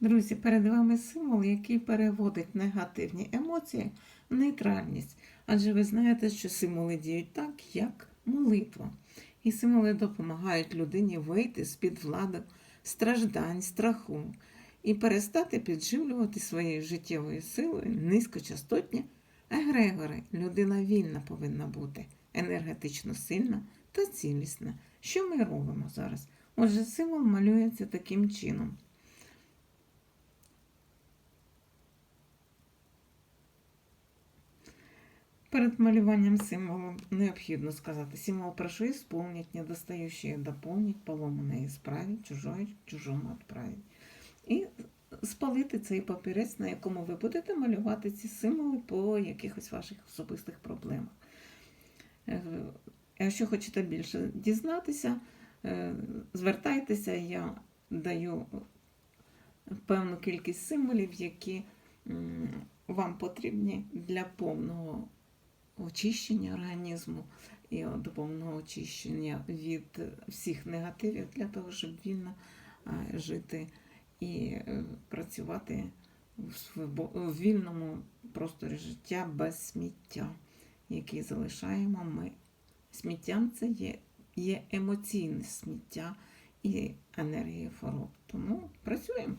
Друзі, перед вами символ, який переводить негативні емоції в нейтральність. Адже ви знаєте, що символи діють так, як молитва. І символи допомагають людині вийти з-під влади страждань, страху і перестати підживлювати своєю життєвою силою низькочастотні егрегори. Людина вільна повинна бути, енергетично сильна та цілісна. Що ми робимо зараз? Отже, символ малюється таким чином. Перед малюванням символу необхідно сказати символ прошу исполнить, недостающее дополнить, поломанное исправить, чужое чужому відправить. І спалити цей папірець, на якому ви будете малювати ці символи по якихось ваших особистих проблемах. Е, Якщо хочете більше дізнатися, е, звертайтеся, я даю певну кількість символів, які вам потрібні для повного очищення організму і до очищення від всіх негативів для того, щоб вільно жити і е, працювати в вільному просторі життя без сміття, який залишаємо ми. Сміттям це є, є емоційне сміття і енергія хвороб. Тому працюємо.